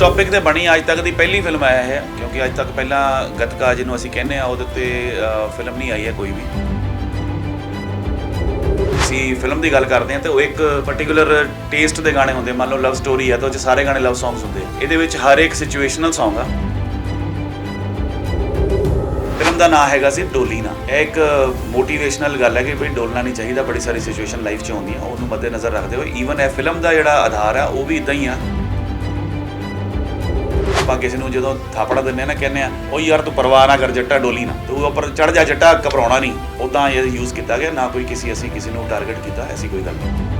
Topic ਤੇ ਬਣੀ ਅੱਜ ਤੱਕ ਦੀ ਪਹਿਲੀ ਫਿਲਮ ਆਇਆ ਹੈ, ਕਿਉਂਕਿ ਅੱਜ ਤੱਕ ਪਹਿਲਾਂ ਗਤਕਾ ਜਿਹਨੂੰ ਅਸੀਂ ਕਹਿੰਦੇ ਆ ਉਹਦੇ ਉੱਤੇ ਫਿਲਮ ਨਹੀਂ ਆਈ ਹੈ ਕੋਈ ਵੀ। ਅਸੀਂ ਫਿਲਮ ਦੀ ਗੱਲ ਕਰਦੇ ਹਾਂ ਤੇ ਉਹ ਇੱਕ ਪਾਰਟਿਕੂਲਰ ਟੇਸਟ ਦੇ ਗਾਣੇ ਹੁੰਦੇ ਮੰਨ ਲਓ ਲਵ ਸਟੋਰੀ ਹੈ ਤਾਂ ਉਹ 'ਚ ਸਾਰੇ ਗਾਣੇ ਲਵ ਸੌਂਗਸ ਹੁੰਦੇ ਇਹਦੇ ਵਿੱਚ ਹਰ ਇੱਕ ਸਿਚੁਏਸ਼ਨਲ ਸੌਂਗ ਆ। ਫਿਲਮ ਦਾ ਨਾਮ ਹੈਗਾ ਸੀ ਡੋਲੀਨਾ। ਇਹ ਇੱਕ ਮੋਟੀਵੇਸ਼ਨਲ ਗੱਲ ਹੈ ਕਿ ਵੀ ਡੋਲਣਾ ਨਹੀਂ ਚਾਹੀਦਾ, ਬੜੀ ਸਾਰੀ ਸਿਚੁਏਸ਼ਨ ਲਾਈਫ 'ਚ ਆਉਂਦੀਆਂ ਉਹਨੂੰ ਮੱਦੇ ਨਜ਼ਰ ਰੱਖਦੇ ਹੋਏ। ਈਵਨ ਇਹ ਫਿਲਮ ਦਾ ਜਿਹੜਾ ਆਧਾਰ ਆ, ਉਹ ਵੀ ਇਦਾਂ ਹੀ ਆ। ਆਪਾਂ ਕਿਸੇ ਨੂੰ ਜਦੋਂ ਥਾਪੜਾ ਦਿੰਨੇ ਨਾ ਕਹਿੰਦੇ ਆ ਉਹ ਯਾਰ ਤੂੰ ਪਰਵਾਹ ਨਾ ਕਰ ਜੱਟਾ ਡੋਲੀ ਨਾ। ਤੂੰ ਉੱਪਰ ਚੜ ਜਾ ਜੱਟਾ, ਘਬਰਾਉਣਾ ਨਹੀਂ। ਉਦਾਂ ਇਹ ਯੂਜ਼ ਕੀਤਾ ਗਿਆ, ਨਾ ਕੋਈ ਕਿਸੇ ਅਸੀਂ ਕਿਸੇ ਨੂੰ ਟਾਰਗੇਟ ਕੀਤਾ, ਐਸੀ ਕੋਈ ਗੱਲ ਨਹੀਂ।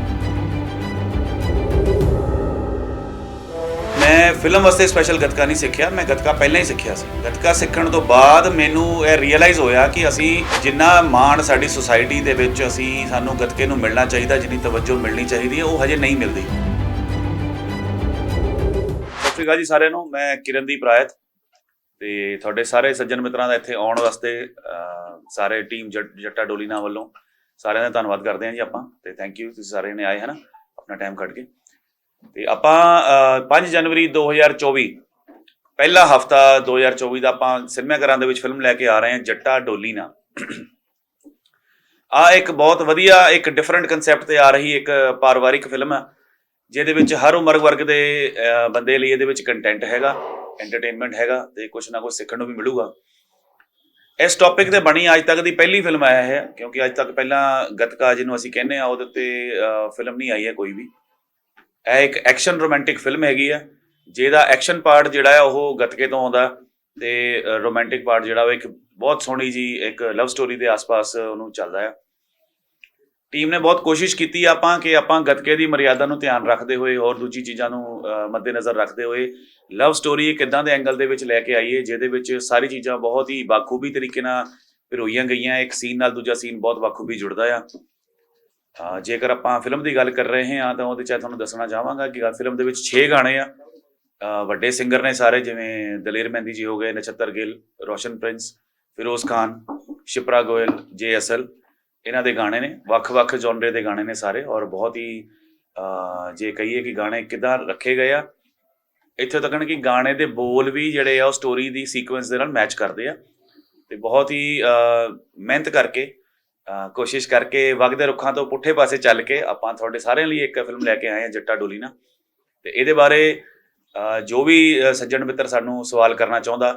ਮੈਂ ਫਿਲਮ ਵਾਸਤੇ ਸਪੈਸ਼ਲ ਗੱਤਕਾ ਨਹੀਂ ਸਿੱਖਿਆ, ਮੈਂ ਗੱਤਕਾ ਪਹਿਲਾਂ ਹੀ ਸਿੱਖਿਆ ਸੀ। ਗੱਤਕਾ ਸਿੱਖਣ ਤੋਂ ਬਾਅਦ ਮੈਨੂੰ ਇਹ ਰੀਅਲਾਈਜ਼ ਹੋਇਆ ਕਿ ਅਸੀਂ ਜਿੰਨਾ ਮਾਣ ਸਾਡੀ ਸੁਸਾਇਟੀ ਦੇ ਵਿੱਚ ਅਸੀਂ ਸਾਨੂੰ ਗੱਤਕੇ ਨੂੰ ਮਿਲਣਾ ਚਾਹੀਦਾ, ਜਿੰਨੀ ਤਵੱਜੋ ਮਿਲਣੀ ਚਾਹੀਦੀ ਹੈ, ਉਹ ਹਜੇ ਨਹੀਂ ਮਿਲਦੀ। ਸ਼੍ਰੀ ਅਕਾਲ ਜੀ ਸਾਰਿਆਂ ਨੂੰ। ਮੈਂ ਕਿਰਨਦੀਪ ਰਾਇਤ ਤੇ ਤੁਹਾਡੇ ਸਾਰੇ ਸੱਜਣ ਮਿੱਤਰਾਂ ਦਾ ਇੱਥੇ ਆਉਣ ਵਾਸਤੇ ਸਾਰੇ ਟੀਮ ਜੱਟਾ ਡੋਲੀਨਾ ਵੱਲੋਂ ਸਾਰਿਆਂ ਦਾ ਧੰਨਵਾਦ ਕਰਦੇ ਹਾਂ ਜੀ ਆਪਾਂ। ਤੇ ਥੈਂਕ ਯੂ ਤੁਸੀਂ ਸਾਰੇ ਨੇ ਆਏ ਹਨਾ ਆਪਣਾ ਟਾਈਮ ਕੱਢ ਕੇ। ਤੇ ਆਪਾਂ ਅਹ, 5 ਜਨਵਰੀ 2024 ਪਹਿਲਾ ਹਫਤਾ 2024 ਦਾ ਆਪਾਂ ਸਿਨੇਮਾ ਘਰਾਂ ਦੇ ਵਿੱਚ ਫਿਲਮ ਲੈ ਕੇ ਆ ਰਹੇ ਹਾਂ ਜੱਟਾ ਡੋਲੀਨਾ ਆ ਇੱਕ ਬਹੁਤ ਵਧੀਆ ਇੱਕ ਡਿਫਰੈਂਟ ਕਨਸੈਪਟ ਤੇ ਆ ਰਹੀ ਇੱਕ ਪਰਿਵਾਰਿਕ ਫਿਲਮ ਹੈ ਜਿਹਦੇ ਵਿੱਚ ਹਰ ਉਮਰ ਵਰਗ ਦੇ ਬੰਦੇ ਲਈ ਇਹਦੇ ਵਿੱਚ ਕੰਟੈਂਟ ਹੈਗਾ ਐਂਟਰਟੇਨਮੈਂਟ ਹੈਗਾ ਤੇ ਕੁਝ ਨਾ ਕੁਝ ਸਿੱਖਣ ਨੂੰ ਵੀ ਮਿਲੂਗਾ। ਇਸ ਟੌਪਿਕ ਤੇ ਬਣੀ ਅੱਜ ਤੱਕ ਦੀ ਪਹਿਲੀ ਫਿਲਮ ਆਇਆ ਹੈ, ਕਿਉਂਕਿ ਅੱਜ ਤੱਕ ਪਹਿਲਾਂ ਗਤਕਾ ਜਿਹਨੂੰ ਅਸੀਂ ਕਹਿੰਦੇ ਆ ਉਹਦੇ ਉੱਤੇ ਫਿਲਮ ਨਹੀਂ ਆਈ ਹੈ ਕੋਈ ਵੀ। ਇਹ ਇੱਕ ਐਕਸ਼ਨ ਰੋਮਾਂਟਿਕ ਫਿਲਮ ਹੈਗੀ ਆ, ਜਿਹਦਾ ਐਕਸ਼ਨ ਪਾਰਟ ਜਿਹੜਾ ਹੈ ਉਹ ਗਤਕੇ ਤੋਂ ਆਉਂਦਾ ਤੇ ਰੋਮਾਂਟਿਕ ਪਾਰਟ ਜਿਹੜਾ ਉਹ ਇੱਕ ਬਹੁਤ ਸੋਹਣੀ ਜੀ ਇੱਕ ਲਵ ਸਟੋਰੀ ਦੇ ਆਸ-ਪਾਸ ਉਹਨੂੰ ਚੱਲਦਾ ਹੈ ਟੀਮ ਨੇ ਬਹੁਤ ਕੋਸ਼ਿਸ਼ ਕੀਤੀ ਆਪਾਂ ਕਿ ਆਪਾਂ ਗੱਤਕੇ ਦੀ ਮਰਿਆਦਾ ਨੂੰ ਧਿਆਨ ਰੱਖਦੇ ਹੋਏ ਹੋਰ ਦੂਜੀ ਚੀਜ਼ਾਂ ਨੂੰ ਮੱਦੇਨਜ਼ਰ ਰੱਖਦੇ ਹੋਏ ਲਵ ਸਟੋਰੀ ਇੱਕ ਇਦਾਂ ਦੇ ਐਂਗਲ ਦੇ ਵਿੱਚ ਲੈ ਕੇ ਆਈਏ ਜਿਹਦੇ ਵਿੱਚ ਸਾਰੀ ਚੀਜ਼ਾਂ ਬਹੁਤ ਹੀ ਬਾਖੂਬੀ ਤਰੀਕੇ ਨਾਲ ਪਿਰੋਈਆਂ ਗਈਆਂ। ਇੱਕ ਸੀਨ ਨਾਲ ਦੂਜਾ ਸੀਨ ਬਹੁਤ ਬਾਖੂਬੀ ਜੁੜਦਾ ਆ। ਜੇਕਰ ਆਪਾਂ ਫਿਲਮ ਦੀ ਗੱਲ ਕਰ ਰਹੇ ਹਾਂ ਤਾਂ ਉਹਦੇ ਚ ਤੁਹਾਨੂੰ ਦੱਸਣਾ ਚਾਹਾਂਗਾ ਕਿ ਫਿਲਮ ਦੇ ਵਿੱਚ 6 ਗਾਣੇ ਆ। ਵੱਡੇ ਸਿੰਗਰ ਨੇ ਸਾਰੇ ਜਿਵੇਂ ਦਲੇਰ ਮਹਿੰਦੀ ਜੀ ਹੋ ਗਏ, ਨਛੱਤਰ ਗਿੱਲ, ਰੋਸ਼ਨ ਪ੍ਰਿੰਸ, ਫਿਰੋਜ਼ ਖਾਨ, ਸ਼ਿਪਰਾ ਗੋਇਲ, ਜੇ ਅਸਲ ਇਹਨਾਂ ਦੇ ਗਾਣੇ ਨੇ, ਵੱਖ-ਵੱਖ ਜਨਰੇ ਦੇ ਗਾਣੇ ਨੇ ਸਾਰੇ ਔਰ ਬਹੁਤ ਹੀ ਜੇ ਕਹੀਏ ਕਿ ਗਾਣੇ ਕਿਦਾਂ ਰੱਖੇ ਗਏ ਆ, ਇੱਥੇ ਤੱਕ ਕਿ ਗਾਣੇ ਦੇ ਬੋਲ ਵੀ ਜਿਹੜੇ ਆ ਉਹ ਸਟੋਰੀ ਦੀ ਸੀਕੁਐਂਸ ਦੇ ਨਾਲ ਮੈਚ ਕਰਦੇ ਆ ਤੇ ਬਹੁਤ ਹੀ ਮਿਹਨਤ ਕਰਕੇ ਕੋਸ਼ਿਸ਼ ਕਰਕੇ ਵਗਦੇ ਰੁੱਖਾਂ ਤੋਂ ਪੁੱਠੇ ਪਾਸੇ ਚੱਲ ਕੇ ਆਪਾਂ ਤੁਹਾਡੇ ਸਾਰਿਆਂ ਲਈ ਇੱਕ ਫਿਲਮ ਲੈ ਕੇ ਆਏ ਆ ਜੱਟਾ ਡੋਲੀਨਾ ਤੇ ਇਹਦੇ ਬਾਰੇ ਜੋ ਵੀ ਸੱਜਣ ਮਿੱਤਰ ਸਾਨੂੰ ਸਵਾਲ ਕਰਨਾ ਚਾਹੁੰਦਾ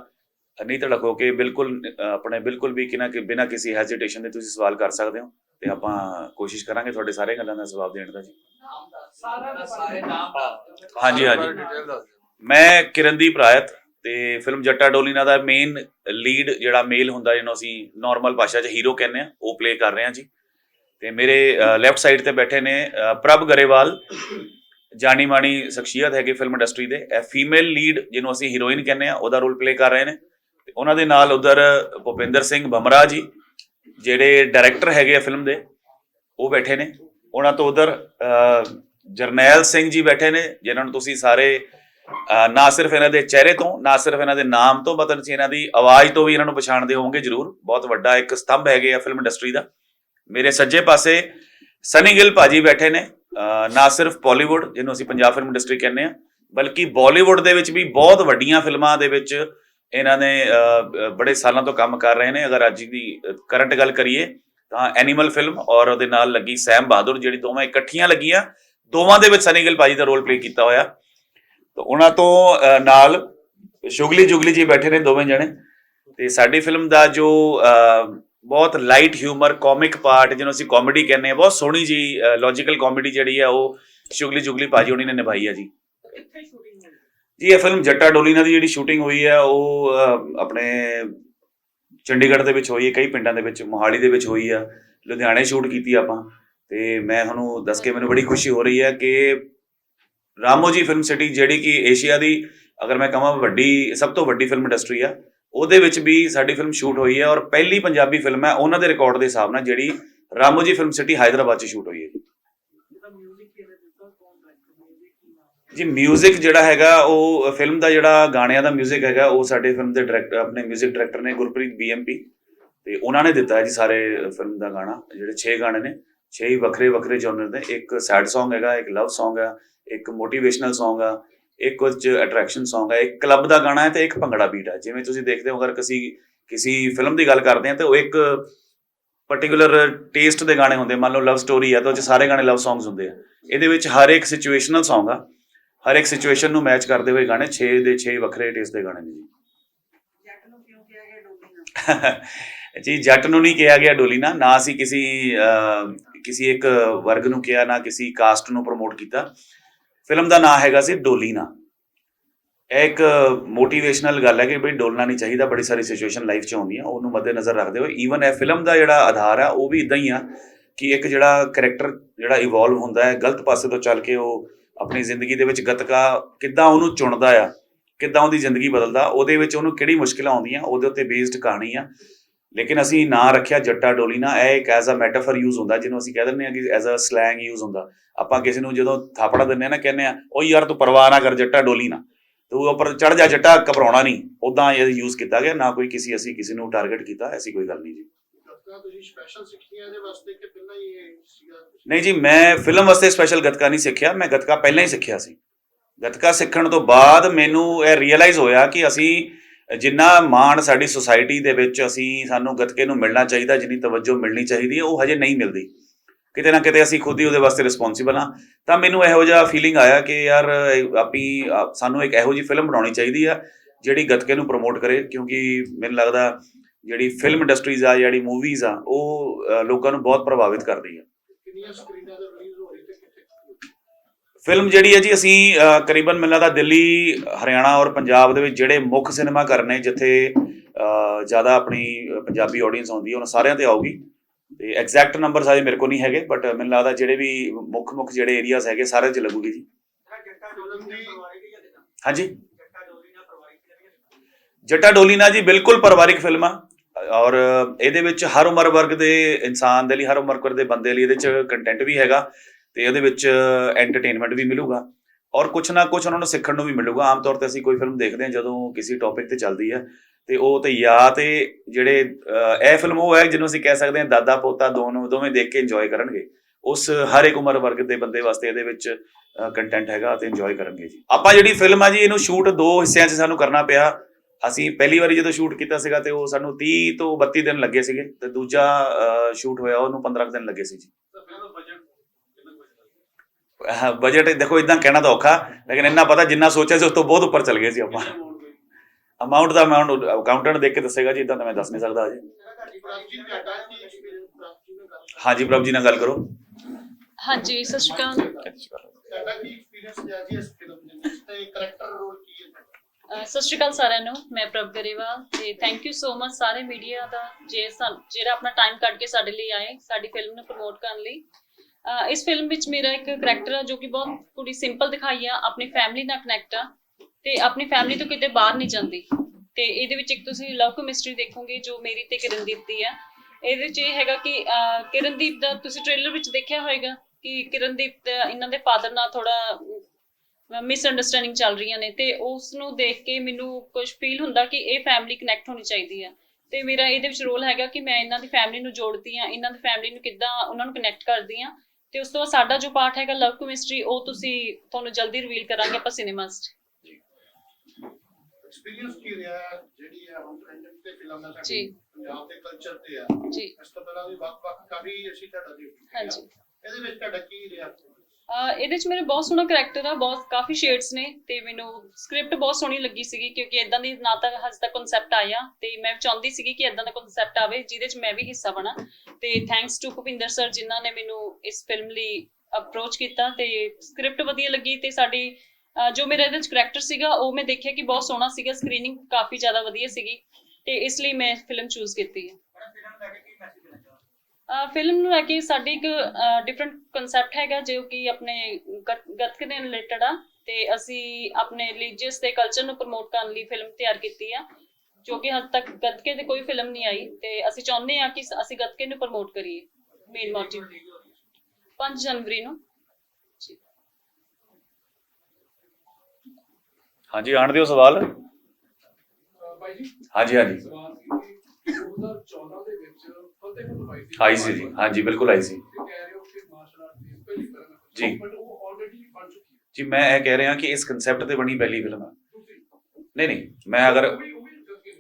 ਨਹੀਂ ਧੜਕ ਹੋ ਕੇ ਬਿਲਕੁਲ ਆਪਣੇ ਬਿਲਕੁਲ ਵੀ ਕਿਨਾ ਕਿ, ਬਿਨਾਂ ਕਿਸੇ ਹੈਜ਼ਿਟੇਸ਼ਨ ਦੇ ਤੁਸੀਂ ਸਵਾਲ ਕਰ ਸਕਦੇ ਹੋ ਤੇ ਆਪਾਂ ਕੋਸ਼ਿਸ਼ ਕਰਾਂਗੇ ਤੁਹਾਡੇ ਸਾਰੇ ਗੱਲਾਂ ਦਾ ਜਵਾਬ ਦੇਣ ਦਾ ਜੀ। ਹਾਂਜੀ ਹਾਂਜੀ। ਮੈਂ ਕਿਰਨਦੀਪ ਰਾਇਤ ਤੇ ਫਿਲਮ ਜੱਟਾ ਡੋਲੀਨਾ ਦਾ ਮੇਨ ਲੀਡ ਜਿਹੜਾ ਮੇਲ ਹੁੰਦਾ ਜਿਹਨੂੰ ਅਸੀਂ ਨਾਰਮਲ ਭਾਸ਼ਾ 'ਚ ਹੀਰੋ ਕਹਿੰਦੇ ਆ ਉਹ ਪਲੇ ਕਰ ਰਹੇ ਹਾਂ ਜੀ। ਤੇ ਮੇਰੇ ਲੈਫਟ ਸਾਈਡ ਤੇ ਬੈਠੇ ਨੇ ਪ੍ਰਭ ਗਰੇਵਾਲ ਜਾਣੀ ਮਾਣੀ ਸ਼ਖਸੀਅਤ ਹੈਗੇ ਫਿਲਮ ਇੰਡਸਟਰੀ ਦੇ। ਇਹ ਫੀਮੇਲ ਲੀਡ ਜਿਹਨੂੰ ਅਸੀਂ ਹੀਰੋਇਨ ਕਹਿੰਦੇ ਆ ਉਹਦਾ ਰੋਲ ਪਲੇ ਕਰ ਰਹੇ ਨੇ। ਤੇ ਉਹਨਾਂ ਦੇ ਨਾਲ ਉਧਰ ਭੁਪਿੰਦਰ ਸਿੰਘ ਬਮਰਾ ਜੀ, ਜਿਹੜੇ ਡਾਇਰੈਕਟਰ ਹੈਗੇ ਆ ਫਿਲਮ ਦੇ, ਉਹ ਬੈਠੇ ਨੇ। ਉਹਨਾਂ ਤੋਂ ਉਧਰ ਜਰਨੈਲ ਸਿੰਘ ਜੀ ਬੈਠੇ ਨੇ, ਜਿਨ੍ਹਾਂ ਨੂੰ ਤੁਸੀਂ ਸਾਰੇ ਨਾ ਸਿਰਫ ਇਹਨਾਂ ਦੇ ਚਿਹਰੇ ਤੋਂ, ਨਾ ਸਿਰਫ ਇਹਨਾਂ ਦੇ ਨਾਮ ਤੋਂ ਪਤਾ ਨਹੀਂ ਇਹਨਾਂ ਦੀ ਆਵਾਜ਼ ਤੋਂ ਵੀ ਇਹਨਾਂ ਨੂੰ ਪਛਾਣਦੇ ਹੋਵੋਗੇ ਜ਼ਰੂਰ। ਬਹੁਤ ਵੱਡਾ ਇੱਕ ਸਤੰਭ ਹੈਗੇ ਆ ਫਿਲਮ ਇੰਡਸਟਰੀ ਦਾ। ਮੇਰੇ ਸੱਜੇ ਪਾਸੇ ਸਨੀ ਗਿੱਲ ਭਾਜੀ ਬੈਠੇ ਨੇ ਨਾ ਸਿਰਫ ਬਾਲੀਵੁੱਡ ਜਿਹਨੂੰ ਅਸੀਂ ਪੰਜਾਬ ਫਿਲਮ ਇੰਡਸਟਰੀ ਕਹਿੰਦੇ ਆ, ਬਲਕਿ ਬਾਲੀਵੁੱਡ ਦੇ ਵਿੱਚ ਵੀ ਬਹੁਤ ਵੱਡੀਆਂ ਫਿਲਮਾਂ ਦੇ ਵਿੱਚ ਇਹਨਾਂ ਨੇ ਬੜੇ ਸਾਲਾਂ ਤੋਂ ਕੰਮ ਕਰ ਰਹੇ ਨੇ। ਅਗਰ ਅੱਜ ਦੀ ਕਰੰਟ ਗੱਲ ਕਰੀਏ, ਤਾਂ ਐਨੀਮਲ ਫਿਲਮ ਔਰ ਉਹਦੇ ਨਾਲ ਲੱਗੀ ਸੈਮ ਬਹਾਦਰ, ਜਿਹੜੀ ਦੋਵਾਂ ਇਕੱਠੀਆਂ ਲੱਗੀਆਂ। ਦੋਵਾਂ ਦੇ ਵਿੱਚ ਸਨੀ ਗਿੱਲ ਭਾਜੀ ਦਾ ਰੋਲ ਪਲੇ ਕੀਤਾ ਹੋਇਆ। ਤਾਂ ਉਹਨਾਂ ਤੋਂ ਨਾਲ ਸ਼ੁਗਲੀ ਜੁਗਲੀ ਜੀ ਬੈਠੇ ਨੇ ਦੋਵੇਂ ਜਣੇ। ਤੇ ਸਾਡੀ ਫਿਲਮ ਦਾ ਜੋ ਬਹੁਤ ਲਾਈਟ ਹਿਊਮਰ ਕਾਮਿਕ ਪਾਰਟ ਜਿਹਨੂੰ ਅਸੀਂ ਕਾਮੇਡੀ ਕਹਿੰਦੇ ਆ ਬਹੁਤ ਸੋਹਣੀ ਜੀ ਲੌਜੀਕਲ ਕਾਮੇਡੀ ਜਿਹੜੀ ਆ ਉਹ ਸ਼ੁਗਲੀ ਜੁਗਲੀ ਭਾਜੀ ਹੁਣੀ ਨੇ ਨਿਭਾਈ ਆ ਜੀ। ਜੀ, ਇਹ ਫਿਲਮ ਜੱਟਾ ਡੋਲੀਨਾ ਦੀ ਜਿਹੜੀ ਸ਼ੂਟਿੰਗ ਹੋਈ ਹੈ, ਉਹ ਆਪਣੇ ਚੰਡੀਗੜ੍ਹ ਦੇ ਵਿੱਚ ਹੋਈ ਹੈ, ਕਈ ਪਿੰਡਾਂ ਦੇ ਵਿੱਚ, ਮੋਹਾਲੀ ਦੇ ਵਿੱਚ ਹੋਈ ਆ, ਲੁਧਿਆਣੇ ਸ਼ੂਟ ਕੀਤੀ ਆਪਾਂ, ਤੇ ਮੈਂ ਤੁਹਾਨੂੰ ਦੱਸ ਕੇ ਮੈਨੂੰ ਬੜੀ ਖੁਸ਼ੀ ਹੋ ਰਹੀ ਹੈ ਕਿ ਰਾਮੋਜੀ ਫਿਲਮ ਸਿਟੀ ਜਿਹੜੀ ਕਿ ਏਸ਼ੀਆ ਦੀ, ਅਗਰ ਮੈਂ ਕਹਾਂ, ਵੱਡੀ, ਸਭ ਤੋਂ ਵੱਡੀ ਫਿਲਮ ਇੰਡਸਟਰੀ ਆ, ਉਹਦੇ ਵਿੱਚ ਵੀ ਸਾਡੀ ਫਿਲਮ ਸ਼ੂਟ ਹੋਈ ਹੈ ਔਰ ਪਹਿਲੀ ਪੰਜਾਬੀ ਫਿਲਮ ਹੈ, ਉਹਨਾਂ ਦੇ ਰਿਕਾਰਡ ਦੇ ਹਿਸਾਬ ਨਾਲ ਜਿਹੜੀ ਰਾਮੋਜੀ ਫਿਲਮ ਸਿਟੀ ਹਾਈਦਰਾਬਾਦ 'ਚ ਸ਼ੂਟ ਹੋਈ ਹੈ। ਜੀ 뮤직 ਜਿਹੜਾ ਹੈਗਾ ਉਹ ਫਿਲਮ ਦਾ ਜਿਹੜਾ ਗਾਣਿਆਂ ਦਾ 뮤직 ਹੈਗਾ ਉਹ ਸਾਡੇ ਫਿਲਮ ਦੇ ਡਾਇਰੈਕਟਰ ਆਪਣੇ 뮤직 ਡਾਇਰੈਕਟਰ ਨੇ ਗੁਰਪ੍ਰੀਤ ਬੀਐਮਪੀ ਤੇ ਉਹਨਾਂ ਨੇ ਦਿੱਤਾ ਹੈ ਜੀ ਸਾਰੇ ਫਿਲਮ ਦਾ ਗਾਣਾ ਜਿਹੜੇ 6 ਗਾਣੇ ਨੇ 6 ਹੀ ਵੱਖਰੇ ਵੱਖਰੇ ਜਨਰ ਦੇ ਇੱਕ ਸੈਡ Song ਹੈਗਾ ਇੱਕ ਲਵ Song ਹੈ ਇੱਕ ਮੋਟੀਵੇਸ਼ਨਲ Song ਆ ਇੱਕ ਕੁਝ ਅਟਰੈਕਸ਼ਨ Song ਹੈ ਇੱਕ ਕਲੱਬ ਦਾ ਗਾਣਾ ਹੈ ਤੇ ਇੱਕ ਭੰਗੜਾ ਬੀਟ ਹੈ ਜਿਵੇਂ ਤੁਸੀਂ ਦੇਖਦੇ ਹੋ ਅਗਰ ਕਿਸੇ ਕਿਸੇ ਫਿਲਮ ਦੀ ਗੱਲ ਕਰਦੇ ਹਾਂ ਤੇ ਉਹ ਇੱਕ ਪਾਰਟਿਕੂਲਰ ਟੇਸਟ ਦੇ ਗਾਣੇ ਹੁੰਦੇ ਮੰਨ ਲਓ ਲਵ ਸਟੋਰੀ ਹੈ ਤਾਂ ਉਹ 'ਚ ਸਾਰੇ ਗਾਣੇ ਲਵ Songs ਹੁੰਦੇ ਆ ਇਹਦੇ ਵਿੱਚ ਹਰ ਇੱਕ ਸਿਚੁਏਸ਼ਨਲ Song ਆ ਹਰ ਇੱਕ ਸਿਚੁਏਸ਼ਨ ਨੂੰ ਮੈਚ ਕਰਦੇ ਹੋਏ ਗਾਣੇ 6 ਦੇ 6 ਵੱਖਰੇ ਟੇਸਟ ਦੇ ਗਾਣੇ ਨੇ ਜੀ। ਜੱਟ ਨੂੰ ਕਿਉਂ ਕਿਹਾ ਗਿਆ ਡੋਲੀ ਜੀ, ਜੱਟ ਨੂੰ ਨਹੀਂ ਕਿਹਾ ਗਿਆ ਡੋਲੀ ਨਾ ਅਸੀਂ ਕਿਸੇ ਕਿਸੇ ਇੱਕ ਵਰਗ ਨੂੰ ਕਿਹਾ, ਨਾ ਕਿਸੇ ਕਾਸਟ ਨੂੰ ਪ੍ਰਮੋਟ ਕੀਤਾ। ਫਿਲਮ ਦਾ ਨਾਮ ਹੈਗਾ ਸੀ ਡੋਲੀਨਾ ਇਹ ਇੱਕ ਮੋਟੀਵੇਸ਼ਨਲ ਗੱਲ ਹੈ ਕਿ ਬਈ ਡੋਲਣਾ ਨਹੀਂ ਚਾਹੀਦਾ, ਬੜੀ ਸਾਰੀ ਸਿਚੁਏਸ਼ਨ ਲਾਈਫ 'ਚ ਆਉਂਦੀਆਂ, ਉਹਨੂੰ ਮੱਦੇਨਜ਼ਰ ਰੱਖਦੇ ਹੋਏ। ਈਵਨ ਇਹ ਫਿਲਮ ਦਾ ਜਿਹੜਾ ਆਧਾਰ ਆ, ਉਹ ਵੀ ਇਦਾਂ ਹੀ ਆ ਕਿ ਇੱਕ ਜਿਹੜਾ ਕੈਰੈਕਟਰ ਜਿਹੜਾ ਇਵੋਲਵ ਹੁੰਦਾ ਹੈ, ਗਲਤ ਪਾਸੇ ਤੋਂ ਚੱਲ ਕੇ ਉਹ ਆਪਣੀ ਜ਼ਿੰਦਗੀ ਦੇ ਵਿੱਚ ਗਤਕਾ ਕਿੱਦਾਂ ਉਹਨੂੰ ਚੁਣਦਾ ਆ, ਕਿੱਦਾਂ ਉਹਦੀ ਜ਼ਿੰਦਗੀ ਬਦਲਦਾ, ਉਹਦੇ ਵਿੱਚ ਉਹਨੂੰ ਕਿਹੜੀ ਮੁਸ਼ਕਿਲਾਂ ਆਉਂਦੀਆਂ, ਉਹਦੇ ਉੱਤੇ ਬੇਸਡ ਕਹਾਣੀ ਆ। ਲੇਕਿਨ ਅਸੀਂ ਨਾਂ ਰੱਖਿਆ ਜੱਟਾ ਡੋਲੀ ਨਾ, ਇਹ ਇੱਕ ਐਜ਼ ਅ ਮੈਟਾਫਰ ਯੂਜ਼ ਹੁੰਦਾ, ਜਿਹਨੂੰ ਅਸੀਂ ਕਹਿ ਦਿੰਦੇ ਆ ਕਿ ਐਜ਼ ਅ ਸਲੈਂਗ ਯੂਜ਼ ਹੁੰਦਾ। ਆਪਾਂ ਕਿਸੇ ਨੂੰ ਜਦੋਂ ਥਾਪੜਾ ਦਿੰਦੇ ਆ ਨਾ, ਕਹਿੰਦੇ ਆ ਉਹ ਯਾਰ ਤੂੰ ਪਰਵਾਹ ਨਾ ਕਰ ਜੱਟਾ ਡੋਲੀ ਨਾ। ਤੂੰ ਉੱਪਰ ਚੜ ਜਾ ਜੱਟਾ, ਘਬਰਾਉਣਾ ਨਹੀਂ। ਉਦਾਂ ਇਹ ਯੂਜ਼ ਕੀਤਾ ਗਿਆ, ਨਾ ਕੋਈ ਕਿਸੇ, ਅਸੀਂ ਕਿਸੇ ਨੂੰ ਟਾਰਗੇਟ ਕੀਤਾ, ਐਸੀ ਕੋਈ ਗੱਲ ਨਹੀਂ ਜੀ। ਗੱਤਕਾ ਤੁਸੀਂ ਸਪੈਸ਼ਲ ਸਿੱਖੀਆਂ ਇਹਦੇ ਵਾਸਤੇ ਕਿ ਪਹਿਲਾਂ ਹੀ ਇਹ ਸੀਗਾ? ਨਹੀਂ ਜੀ, ਮੈਂ ਫਿਲਮ ਵਾਸਤੇ ਸਪੈਸ਼ਲ ਗੱਤਕਾ ਨਹੀਂ ਸਿੱਖਿਆ, ਮੈਂ ਗੱਤਕਾ ਪਹਿਲਾਂ ਹੀ ਸਿੱਖਿਆ ਸੀ। ਗੱਤਕਾ ਸਿੱਖਣ ਤੋਂ ਬਾਅਦ ਮੈਨੂੰ ਇਹ ਰੀਅਲਾਈਜ਼ ਹੋਇਆ ਕਿ ਅਸੀਂ ਜਿੰਨਾ ਮਾਣ ਸਾਡੀ ਸੁਸਾਇਟੀ ਦੇ ਵਿੱਚ ਅਸੀਂ ਸਾਨੂੰ ਗੱਤਕੇ ਨੂੰ ਮਿਲਣਾ ਚਾਹੀਦਾ, ਜਿੰਨੀ ਤਵੱਜੋ ਮਿਲਣੀ ਚਾਹੀਦੀ ਹੈ, ਉਹ ਹਜੇ ਨਹੀਂ ਮਿਲਦੀ। ਕਿਤੇ ਨਾ ਕਿਤੇ ਅਸੀਂ ਖੁਦ ਹੀ ਉਹਦੇ ਵਾਸਤੇ ਰਿਸਪੌਂਸਿਬਲ ਹਾਂ। ਤਾਂ ਮੈਨੂੰ ਇਹੋ ਜਿਹਾ ਫੀਲਿੰਗ ਆਇਆ ਕਿ ਯਾਰ, ਇਹ ਆਪੀ ਸਾਨੂੰ ਇੱਕ ਇਹੋ ਜਿਹੀ ਫਿਲਮ ਬਣਾਉਣੀ ਚਾਹੀਦੀ ਆ, ਜਿਹੜੀ ਗੱਤਕੇ ਨੂੰ ਪ੍ਰਮੋਟ ਕਰੇ, ਕਿਉਂਕਿ ਮੈਨੂੰ ਲੱਗਦਾ ਜਿਹੜੀ ਫਿਲਮ ਇੰਡਸਟਰੀਜ਼ ਆ ਜਿਹੜੀ ਮੂਵੀਜ਼ ਆ ਉਹ ਲੋਕਾਂ ਨੂੰ ਬਹੁਤ ਪ੍ਰਭਾਵਿਤ ਕਰਦੀ ਆ। ਕਿੰਨੀਆਂ ਸਕਰੀਨਾਂ ਤੇ ਰਿਲੀਜ਼ ਹੋ ਰਹੀ ਤੇ ਕਿੱਥੇ? ਫਿਲਮ ਜਿਹੜੀ ਹੈ ਜੀ ਅਸੀਂ ਕਰੀਬਨ ਮੈਨੂੰ ਲੱਗਦਾ ਦਿੱਲੀ ਹਰਿਆਣਾ ਔਰ ਪੰਜਾਬ ਦੇ ਵਿੱਚ ਜਿਹੜੇ ਮੁੱਖ ਸਿਨੇਮਾ ਘਰ ਨੇ ਜਿੱਥੇ ਜ਼ਿਆਦਾ ਆਪਣੀ ਪੰਜਾਬੀ ਆਡੀਅנס ਆਉਂਦੀ ਹੈ ਉਹਨਾਂ ਸਾਰਿਆਂ ਤੇ ਆਊਗੀ। ਤੇ ਐਗਜ਼ੈਕਟ ਨੰਬਰ ਸਾਰੇ ਮੇਰੇ ਕੋਲ ਨਹੀਂ ਹੈਗੇ ਬਟ ਮੈਨੂੰ ਲੱਗਦਾ ਜਿਹੜੇ ਵੀ ਮੁੱਖ ਮੁੱਖ ਜਿਹੜੇ ਏਰੀਆਜ਼ ਹੈਗੇ ਸਾਰੇ 'ਚ ਲੱਗੂਗੀ ਜੀ। ਹਾਂਜੀ। ਜੱਟਾ ਡੋਲੀਨਾ ਜੀ ਬਿਲਕੁਲ ਪਰਿਵਾਰਿਕ ਫਿਲਮ ਆ। ਔਰ ਇਹਦੇ ਵਿੱਚ ਹਰ ਉਮਰ ਵਰਗ ਦੇ ਇਨਸਾਨ ਦੇ ਲਈ, ਹਰ ਉਮਰ ਵਰਗ ਦੇ ਬੰਦੇ ਲਈ ਇਹਦੇ ਚ ਕੰਟੈਂਟ ਵੀ ਹੈਗਾ ਤੇ ਇਹਦੇ ਵਿੱਚ ਐਂਟਰਟੇਨਮੈਂਟ ਵੀ ਮਿਲੂਗਾ ਔਰ ਕੁਛ ਨਾ ਕੁਛ ਉਹਨਾਂ ਨੂੰ ਸਿੱਖਣ ਨੂੰ ਵੀ ਮਿਲੂਗਾ। ਆਮ ਤੌਰ ਤੇ ਅਸੀਂ ਕੋਈ ਫਿਲਮ ਦੇਖਦੇ ਹਾਂ ਜਦੋਂ ਕਿਸੇ ਟੌਪਿਕ ਤੇ ਚੱਲਦੀ ਹੈ ਤੇ ਉਹ ਤੇ ਜਾਂ ਤੇ ਜਿਹੜੇ ਇਹ ਫਿਲਮ ਉਹ ਹੈ ਜਿਹਨੂੰ ਅਸੀਂ ਕਹਿ ਸਕਦੇ ਹਾਂ ਦਾਦਾ, ਪੋਤਾ ਦੋਨੋਂ, ਦੋਵੇਂ ਦੇਖ ਕੇ ਇੰਜੋਏ ਕਰਨਗੇ। ਉਸ ਹਰ ਇੱਕ ਉਮਰ ਵਰਗ ਦੇ ਬੰਦੇ ਵਾਸਤੇ ਇਹਦੇ ਵਿੱਚ ਕੰਟੈਂਟ ਹੈਗਾ ਤੇ ਇੰਜੋਏ ਕਰਨਗੇ ਜੀ। ਆਪਾਂ ਜਿਹੜੀ ਫਿਲਮ ਆ ਜੀ, ਇਹਨੂੰ ਸ਼ੂਟ ਦੋ ਹਿੱਸਿਆਂ 'ਚ ਸਾਨੂੰ ਕਰਨਾ ਪਿਆ। ਅਸੀਂ ਪਹਿਲੀ ਵਾਰੀ ਜਦੋਂ ਸ਼ੂਟ ਕੀਤਾ ਸੀਗਾ ਤੇ ਉਹ ਸਾਨੂੰ 30 ਤੋਂ 32 ਦਿਨ ਲੱਗੇ ਸੀਗੇ ਤੇ ਦੂਜਾ ਸ਼ੂਟ ਹੋਇਆ ਉਹਨੂੰ 15 ਕੁ ਦਿਨ ਲੱਗੇ ਸੀ ਜੀ। ਤਾਂ ਫਿਰ ਉਹ ਬਜਟ ਕਿੰਨਾ ਬਜਟ ਬਜਟ ਦੇਖੋ ਇਦਾਂ ਕਹਿਣਾ ਤਾਂ ਔਖਾ ਲੇਕਿਨ ਇੰਨਾ ਪਤਾ ਜਿੰਨਾ ਸੋਚਿਆ ਸੀ ਉਸ ਤੋਂ ਬਹੁਤ ਉੱਪਰ ਚਲ ਗਏ ਸੀ ਆਪਾਂ। ਅਮਾਉਂਟ ਦਾ ਅਮਾਉਂਟ ਅਕਾਊਂਟੈਂਟ ਦੇਖ ਕੇ ਦੱਸੇਗਾ ਜੀ ਇਦਾਂ ਤਾਂ ਮੈਂ ਦੱਸ ਨਹੀਂ ਸਕਦਾ ਅਜੇ ਹਾਂਜੀ ਪ੍ਰਭ ਜੀ ਨਾਲ ਗੱਲ ਕਰੋ। ਹਾਂਜੀ ਸਤਿ ਸ਼੍ਰੀ ਅਕਾਲ। ਤੁਹਾਡਾ ਕੀ ਐਕਸਪੀਰੀਅੰਸ ਰਿਹਾ ਜੀ ਇਸ ਫਿਲਮ ਦੇ ਵਿੱਚ? ਤੇ ਕਰੈਕਟਰ ਰੋਲ ਕੀ ਹੈ ਤੁਹਾਡਾ? ਅਹ ਸਤਿ ਸ਼੍ਰੀ ਅਕਾਲ ਸਾਰਿਆਂ ਨੂੰ, ਮੈਂ ਪ੍ਰਭ ਗਰੇਵਾਲ ਤੇ ਥੈਂਕ ਯੂ ਸੋ ਮਚ ਸਾਰੇ ਮੀਡੀਆ ਦਾ ਜੇ ਸਾਨੂੰ, ਜਿਹੜਾ ਆਪਣਾ ਟਾਈਮ ਕੱਢ ਕੇ ਸਾਡੇ ਲਈ ਆਏ, ਸਾਡੀ ਫਿਲਮ ਨੂੰ ਪ੍ਰਮੋਟ ਕਰਨ ਲਈ। ਇਸ ਫਿਲਮ ਵਿੱਚ ਮੇਰਾ ਇੱਕ ਕਰੈਕਟਰ ਆ ਜੋ ਕਿ ਬਹੁਤ ਕੁੜੀ ਸਿੰਪਲ ਦਿਖਾਈ ਆ, ਆਪਣੀ ਫੈਮਿਲੀ ਨਾਲ ਕਨੈਕਟ ਆ ਤੇ ਆਪਣੀ ਫੈਮਿਲੀ ਤੋਂ ਕਿਤੇ ਬਾਹਰ ਨਹੀਂ ਜਾਂਦੀ। ਤੇ ਇਹਦੇ ਵਿੱਚ ਇੱਕ ਤੁਸੀਂ ਲਵ ਕੈਮਿਸਟਰੀ ਦੇਖੋਗੇ ਜੋ ਮੇਰੀ ਤੇ ਕਿਰਨਦੀਪ ਦੀ ਆ। ਇਹਦੇ ਵਿੱਚ ਇਹ ਹੈਗਾ ਕਿ ਕਿਰਨਦੀਪ ਦਾ ਤੁਸੀਂ ਟ੍ਰੇਲਰ ਵਿੱਚ ਦੇਖਿਆ ਹੋਵੇਗਾ ਕਿ ਕਿਰਨਦੀਪ ਦਾ ਇਹਨਾਂ ਦੇ ਫਾਦਰ ਨਾਲ ਥੋੜਾ ਮਿਸਅੰਡਰਸਟੈਂਡਿੰਗ ਚੱਲ ਰਹੀਆਂ ਨੇ ਤੇ ਉਸ ਨੂੰ ਦੇਖ ਕੇ ਮੈਨੂੰ ਕੁਝ ਫੀਲ ਹੁੰਦਾ ਕਿ ਇਹ ਫੈਮਿਲੀ ਕਨੈਕਟ ਹੋਣੀ ਚਾਹੀਦੀ ਹੈ ਤੇ ਮੇਰਾ ਇਹਦੇ ਵਿੱਚ ਰੋਲ ਹੈਗਾ ਕਿ ਮੈਂ ਇਹਨਾਂ ਦੀ ਫੈਮਿਲੀ ਨੂੰ ਜੋੜਦੀ ਆ ਇਹਨਾਂ ਦੀ ਫੈਮਿਲੀ ਨੂੰ ਕਿੱਦਾਂ ਉਹਨਾਂ ਨੂੰ ਕਨੈਕਟ ਕਰਦੀ ਆ। ਤੇ ਉਸ ਤੋਂ ਬਾਅਦ ਸਾਡਾ ਜੋ ਪਾਰਟ ਹੈਗਾ ਲਵ ਕੈਮਿਸਟਰੀ ਉਹ ਤੁਸੀਂ ਤੁਹਾਨੂੰ ਜਲਦੀ ਰਿਵੀਲ ਕਰਾਂਗੇ ਆਪਾਂ ਸਿਨੇਮਾਸ 'ਚ। ਐਕਸਪੀਰੀਅੰਸ ਕੀ ਰਿਹਾ ਜਿਹੜੀ ਹੈ ਹੁਣ ਕੰਟੈਂਟ ਤੇ ਫਿਲਮ ਦਾ ਜੀ। ਪੰਜਾਬ ਦੇ ਕਲਚਰ ਤੇ ਆ। ਜੀ। ਇਸ ਤੋਂ ਪਹਿਲਾਂ ਵੀ ਵੱਖ-ਵੱਖ ਕਾਫੀ ਅਸੀਂ ਤੁਹਾਡਾ ਦੇਖ ਹਾਂਜੀ। ਇਹਦੇ ਵਿੱਚ ਤੁਹਾਡਾ ਕੀ ਰਿਹਾ? ਇਹਦੇ ਵਿੱਚ ਮੇਰੇ ਬਹੁਤ ਸੋਹਣਾ ਕਰੈਕਟਰ ਆ, ਬਹੁਤ, ਕਾਫੀ ਸ਼ੇਡਸ ਨੇ ਤੇ ਮੈਨੂੰ ਸਕ੍ਰਿਪਟ ਬਹੁਤ ਸੋਹਣੀ ਲੱਗੀ ਸੀਗੀ ਕਿਉਂਕਿ ਇਦਾਂ ਦੀ ਨਾ ਤਾਂ ਹਜੇ ਤੱਕ ਕਨਸੈਪਟ ਆਇਆ ਤੇ ਮੈਂ ਚਾਹੁੰਦੀ ਸੀਗੀ ਕਿ ਇਦਾਂ ਦਾ ਕਨਸੈਪਟ ਆਵੇ ਜਿਹਦੇ ਵਿੱਚ ਮੈਂ ਵੀ ਹਿੱਸਾ ਬਣਾ ਤੇ ਥੈਂਕਸ ਟੂ ਭੁਪਿੰਦਰ ਸਰ ਜਿਨ੍ਹਾਂ ਨੇ ਮੈਨੂੰ ਇਸ ਫਿਲਮ ਲਈ ਅਪਰੋਚ ਕੀਤਾ ਤੇ ਸਕ੍ਰਿਪਟ ਵਧੀਆ ਲੱਗੀ ਤੇ ਸਾਡੀ ਜੋ ਮੇਰਾ ਇਹਦੇ ਚ ਕਰੈਕਟਰ ਸੀਗਾ ਉਹ ਮੈਂ ਦੇਖਿਆ ਕਿ ਬਹੁਤ ਸੋਹਣਾ ਸੀਗਾ ਸਕਰੀਨਿੰਗ ਕਾਫੀ ਜ਼ਿਆਦਾ ਵਧੀਆ ਸੀਗੀ ਤੇ ਇਸ ਲਈ ਮੈਂ ਫਿਲਮ ਚੂਜ਼ ਕੀਤੀ ਹੈ। ਫਿਲਮ ਨੂੰ ਲੈ ਕੇ ਸਾਡੀ ਇੱਕ ਡਿਫਰੈਂਟ ਕਨਸੈਪਟ ਹੈਗਾ ਜੋ ਕਿ ਆਪਣੇ ਗਤ- ਗੱਤਕੇ ਦੇ ਰਿਲੇਟਡ ਆ ਤੇ ਅਸੀਂ ਆਪਣੇ ਰਿਲੀਜੀਅਸ ਤੇ ਕਲਚਰ ਨੂੰ ਪ੍ਰਮੋਟ ਕਰਨ ਲਈ ਫਿਲਮ ਤਿਆਰ ਕੀਤੀ ਆ ਜੋ ਕਿ ਹਦ ਤੱਕ ਗੱਤਕੇ ਤੇ ਕੋਈ ਫਿਲਮ ਨਹੀਂ ਆਈ ਤੇ ਅਸੀਂ ਚਾਹੁੰਦੇ ਆ ਕਿ ਅਸੀਂ ਗੱਤਕੇ ਨੂੰ ਪ੍ਰਮੋਟ ਕਰੀਏ ਮੇਨ ਮੋਟਿਵ 5 ਜਨਵਰੀ ਨੂੰ। ਹਾਂਜੀ ਆਣ ਦਿਓ ਸਵਾਲ। ਬਾਈ ਜੀ। ਹਾਂਜੀ ਹਾਂਜੀ। ਸਵਾਲ ਕਿ 2014 ਦੇ ਵਿੱਚ ਆਈ ਸੀ ਜੀ ਹਾਂਜੀ, ਬਿਲਕੁਲ ਆਈ ਸੀ ਜੀ। ਜੀ, ਮੈਂ ਇਹ ਕਹਿ ਰਿਹਾ ਕਿ ਇਸ ਕਨਸੈਪਟ ਤੇ ਬਣੀ ਪਹਿਲੀ ਫਿਲਮ ਹੈ ਨਹੀਂ ਨਹੀਂ, ਮੈਂ ਅਗਰ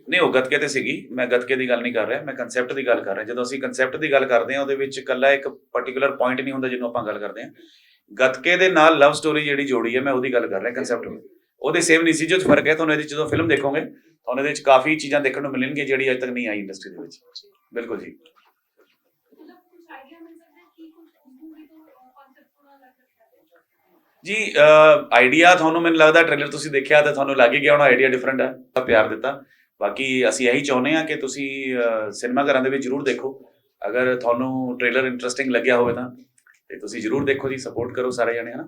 ਨਹੀਂ, ਉਹ ਗੱਤਕੇ ਤੇ ਸੀਗੀ। ਮੈਂ ਗੱਤਕੇ ਦੀ ਗੱਲ ਨਹੀਂ ਕਰ ਰਿਹਾ, ਮੈਂ ਕਨਸੈਪਟ ਦੀ ਗੱਲ ਕਰ ਰਿਹਾ। ਜਦੋਂ ਅਸੀਂ ਕਨਸੈਪਟ ਦੀ ਗੱਲ ਕਰਦੇ ਹਾਂ, ਉਹਦੇ ਵਿੱਚ ਇਕੱਲਾ ਇੱਕ ਪਾਰਟਿਕੂਲਰ ਪੁਆਇੰਟ ਨਹੀਂ ਹੁੰਦਾ ਜਿਹਨੂੰ ਆਪਾਂ ਗੱਲ ਕਰਦੇ ਹਾਂ। ਗੱਤਕੇ ਦੇ ਨਾਲ ਲਵ ਸਟੋਰੀ ਜਿਹੜੀ ਜੋੜੀ ਹੈ, ਮੈਂ ਉਹਦੀ ਗੱਲ ਕਰ ਰਿਹਾ ਕਨਸੈਪਟ ਉਹਦੇ ਸੇਮ ਨਹੀਂ ਸੀ, ਜੋ ਫ਼ਰਕ ਹੈ, ਤੁਹਾਨੂੰ ਇਹਦੇ 'ਚ ਜਦੋਂ ਫਿਲਮ ਦੇਖੋਗੇ, ਤੁਹਾਨੂੰ ਇਹਦੇ ਵਿੱਚ ਕਾਫੀ ਚੀਜ਼ਾਂ ਦੇਖਣ ਨੂੰ ਮਿਲਣਗੀਆਂ, ਜਿਹੜੀ ਅਜੇ ਤੱਕ ਨਹੀਂ ਆਈ ਇੰਡਸਟਰੀ ਦੇ ਵਿੱਚ। ਬਿਲਕੁਲ ਜੀ। ਜੀ ਆਈਡੀਆ ਤੁਹਾਨੂੰ ਮੈਨੂੰ ਲੱਗਦਾ ਟ੍ਰੇਲਰ ਤੁਸੀਂ ਦੇਖਿਆ ਤਾਂ ਤੁਹਾਨੂੰ ਲੱਗ ਗਿਆ ਹੋਣਾ ਆਈਡੀਆ ਡਿਫਰੈਂਟ ਹੈ। ਪਿਆਰ ਦਿੱਤਾ। ਬਾਕੀ ਅਸੀਂ ਇਹੀ ਚਾਹੁੰਦੇ ਹਾਂ ਕਿ ਤੁਸੀਂ ਸਿਨੇਮਾ ਘਰਾਂ ਦੇ ਵਿੱਚ ਜ਼ਰੂਰ ਦੇਖੋ। ਅਗਰ ਤੁਹਾਨੂੰ ਟ੍ਰੇਲਰ ਇੰਟਰਸਟਿੰਗ ਲੱਗਿਆ ਹੋਵੇ ਤਾਂ, ਤੇ ਤੁਸੀਂ ਜ਼ਰੂਰ ਦੇਖੋ ਜੀ ਸਪੋਰਟ ਕਰੋ ਸਾਰੇ ਜਣੇ, ਹਨਾ।